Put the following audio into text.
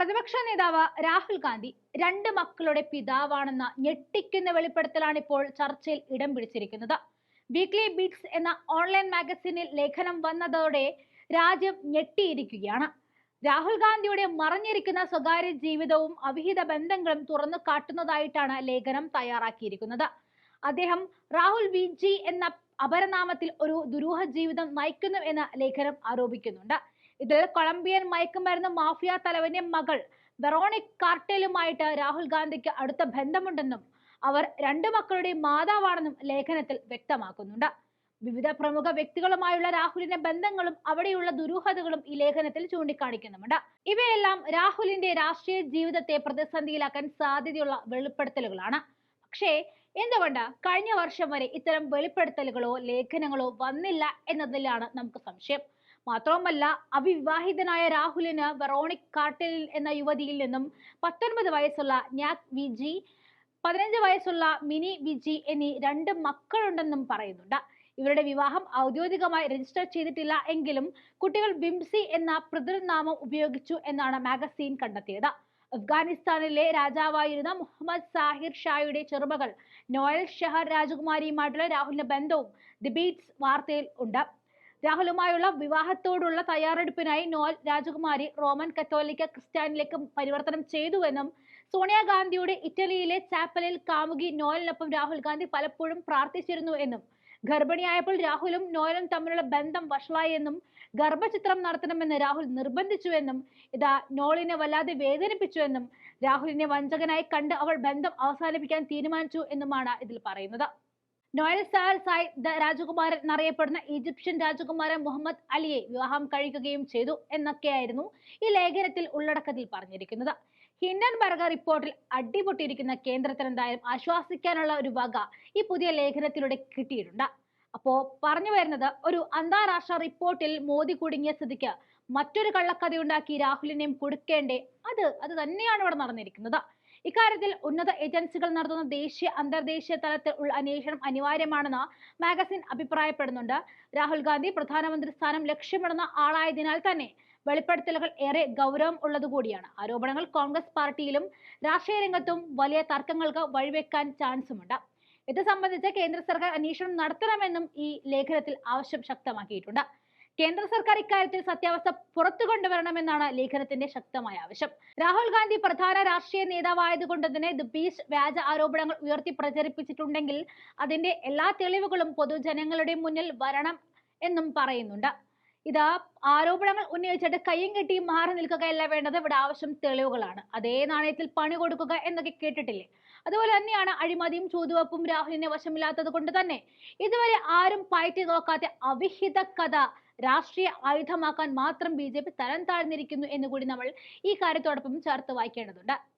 പ്രതിപക്ഷ നേതാവ് രാഹുൽ ഗാന്ധി രണ്ട് മക്കളുടെ പിതാവാണെന്ന ഞെട്ടിക്കുന്ന വെളിപ്പെടുത്തലാണ് ഇപ്പോൾ ചർച്ചയിൽ ഇടം പിടിച്ചിരിക്കുന്നത്. വീക്ക്ലി ബീറ്റ്സ് എന്ന ഓൺലൈൻ മാഗസിനിൽ ലേഖനം വന്നതോടെ രാജ്യം ഞെട്ടിയിരിക്കുകയാണ്. രാഹുൽ ഗാന്ധിയുടെ മറഞ്ഞിരിക്കുന്ന സ്വകാര്യ ജീവിതവും അവിഹിത ബന്ധങ്ങളും തുറന്നു കാട്ടുന്നതായിട്ടാണ് ലേഖനം തയ്യാറാക്കിയിരിക്കുന്നത്. അദ്ദേഹം രാഹുൽ വി എന്ന അപരനാമത്തിൽ ഒരു ദുരൂഹ ജീവിതം നയിക്കുന്നു എന്ന് ലേഖനം ആരോപിക്കുന്നുണ്ട്. ഇതിൽ കൊളംബിയൻ മയക്കുമരുന്ന് മാഫിയ തലവന്റെ മകൾ വെറോണിക് കാർട്ടേലുമായിട്ട് രാഹുൽ ഗാന്ധിക്ക് അടുത്ത ബന്ധമുണ്ടെന്നും അവർ രണ്ടു മക്കളുടെ മാതാവാണെന്നും ലേഖനത്തിൽ വ്യക്തമാക്കുന്നുണ്ട്. വിവിധ പ്രമുഖ വ്യക്തികളുമായുള്ള രാഹുലിന്റെ ബന്ധങ്ങളും അവിടെയുള്ള ദുരൂഹതകളും ഈ ലേഖനത്തിൽ ചൂണ്ടിക്കാണിക്കുന്നുമുണ്ട്. ഇവയെല്ലാം രാഹുലിന്റെ രാഷ്ട്രീയ ജീവിതത്തെ പ്രതിസന്ധിയിലാക്കാൻ സാധ്യതയുള്ള വെളിപ്പെടുത്തലുകളാണ്. പക്ഷേ എന്തുകൊണ്ട് കഴിഞ്ഞ വർഷം വരെ ഇത്തരം വെളിപ്പെടുത്തലുകളോ ലേഖനങ്ങളോ വന്നില്ല എന്നതിലാണ് നമുക്ക് സംശയം. മാത്രവുമല്ല അവിവാഹിതനായ രാഹുലിന് വെറോണിക് കാട്ടിൽ എന്ന യുവതിയിൽ നിന്നും പത്തൊൻപത് വയസ്സുള്ള ഞാക് വിജി പതിനഞ്ച് വയസ്സുള്ള മിനി വിജി എന്നീ രണ്ട് മക്കളുണ്ടെന്നും പറയുന്നുണ്ട്. ഇവരുടെ വിവാഹം ഔദ്യോഗികമായി രജിസ്റ്റർ ചെയ്തിട്ടില്ല എങ്കിലും കുട്ടികൾ ബിംസി എന്ന പിതൃനാമം ഉപയോഗിച്ചു എന്നാണ് മാഗസീൻ കണ്ടെത്തിയത്. അഫ്ഗാനിസ്ഥാനിലെ രാജാവായിരുന്ന മുഹമ്മദ് സാഹിർ ഷായുടെ ചെറുമകൾ നോയൽ ഷഹർ രാജകുമാരിയുമായിട്ടുള്ള രാഹുലിന്റെ ബന്ധവും ദി ബീറ്റ്സ് വാർത്തയിൽ ഉണ്ട്. രാഹുലുമായുള്ള വിവാഹത്തോടുള്ള തയ്യാറെടുപ്പിനായി നോൽ രാജകുമാരി റോമൻ കത്തോലിക്ക ക്രിസ്ത്യാനിലേക്ക് പരിവർത്തനം ചെയ്തുവെന്നും സോണിയാഗാന്ധിയുടെ ഇറ്റലിയിലെ ചാപ്പലിൽ കാമുകി നോലിനൊപ്പം രാഹുൽ ഗാന്ധി പലപ്പോഴും പ്രാർത്ഥിച്ചിരുന്നു എന്നും ഗർഭിണിയായപ്പോൾ രാഹുലും നോയലും തമ്മിലുള്ള ബന്ധം വഷളായി എന്നും ഗർഭചിത്രം നടത്തണമെന്ന് രാഹുൽ നിർബന്ധിച്ചുവെന്നും ഇതാ നോളിനെ വല്ലാതെ വേദനിപ്പിച്ചുവെന്നും രാഹുലിനെ വഞ്ചകനായി കണ്ട് അവൾ ബന്ധം അവസാനിപ്പിക്കാൻ തീരുമാനിച്ചു എന്നുമാണ് ഇതിൽ പറയുന്നത്. നോയൽ രാജകുമാരൻ എന്നറിയപ്പെടുന്ന ഈജിപ്ഷ്യൻ രാജകുമാരൻ മുഹമ്മദ് അലിയെ വിവാഹം കഴിക്കുകയും ചെയ്തു എന്നൊക്കെയായിരുന്നു ഈ ലേഖനത്തിൽ ഉള്ളടക്കത്തിൽ പറഞ്ഞിരിക്കുന്നത്. ഹിൻഡൻബർഗ് റിപ്പോർട്ടിൽ അടിപൊട്ടിയിരിക്കുന്ന കേന്ദ്രത്തിന് എന്തായാലും ആശ്വാസിക്കാനുള്ള ഒരു വക ഈ പുതിയ ലേഖനത്തിലൂടെ കിട്ടിയിട്ടുണ്ട്. അപ്പോ പറഞ്ഞു വരുന്നത് ഒരു അന്താരാഷ്ട്ര റിപ്പോർട്ടിൽ മോദി കുടുങ്ങിയ സ്ഥിതിക്ക് മറ്റൊരു കള്ളക്കഥയുണ്ടാക്കി രാഹുലിനെയും കൊടുക്കേണ്ടേ. അത് അത് തന്നെയാണ് ഇവിടെ നടന്നിരിക്കുന്നത്. ഇക്കാര്യത്തിൽ ഉന്നത ഏജൻസികൾ നടത്തുന്ന ദേശീയ അന്തർദേശീയ തലത്തിൽ ഉള്ള അന്വേഷണം അനിവാര്യമാണെന്ന് മാഗസിൻ അഭിപ്രായപ്പെടുന്നുണ്ട്. രാഹുൽ ഗാന്ധി പ്രധാനമന്ത്രി സ്ഥാനം ലക്ഷ്യമിടുന്ന ആളായതിനാൽ തന്നെ വെളിപ്പെടുത്തലുകൾ ഏറെ ഗൗരവം ഉള്ളതുകൂടിയാണ്. ആരോപണങ്ങൾ കോൺഗ്രസ് പാർട്ടിയിലും രാഷ്ട്രീയ രംഗത്തും വലിയ തർക്കങ്ങൾക്ക് വഴിവെക്കാൻ ചാൻസുമുണ്ട്. ഇത് സംബന്ധിച്ച് കേന്ദ്ര സർക്കാർ അന്വേഷണം നടത്തണമെന്നും ഈ ലേഖനത്തിൽ ആവശ്യം ശക്തമാക്കിയിട്ടുണ്ട്. കേന്ദ്ര സർക്കാർ ഇക്കാര്യത്തിൽ സത്യാവസ്ഥ പുറത്തു കൊണ്ടുവരണമെന്നാണ് ലേഖനത്തിന്റെ ശക്തമായ ആവശ്യം. രാഹുൽ ഗാന്ധി പ്രധാന രാഷ്ട്രീയ നേതാവായതുകൊണ്ട് തന്നെ ദി ബീച്ച് വ്യാജ ആരോപണങ്ങൾ ഉയർത്തി പ്രചരിപ്പിച്ചിട്ടുണ്ടെങ്കിൽ അതിന്റെ എല്ലാ തെളിവുകളും പൊതുജനങ്ങളുടെ മുന്നിൽ വരണം എന്നും പറയുന്നുണ്ട്. ഇത് ആരോപണങ്ങൾ ഉന്നയിച്ചിട്ട് കയ്യും കെട്ടി മാറി നിൽക്കുകയല്ല വേണ്ടത്. ഇവിടെ ആവശ്യം തെളിവുകളാണ്. അതേ നാണയത്തിൽ പണി കൊടുക്കുക എന്നൊക്കെ കേട്ടിട്ടില്ലേ? അതുപോലെ തന്നെയാണ് അഴിമതിയും ചൂതുവെപ്പും രാഹുലിനെ വശമില്ലാത്തത് കൊണ്ട് തന്നെ ഇതുവരെ ആരും പയറ്റി നോക്കാത്ത അവിഹിത കഥ രാഷ്ട്രീയ ആയുധമാക്കാൻ മാത്രം ബി ജെ പി തരം താഴ്ന്നിരിക്കുന്നു എന്നുകൂടി നമ്മൾ ഈ കാര്യത്തോടൊപ്പം ചേർത്ത് വായിക്കേണ്ടതുണ്ട്.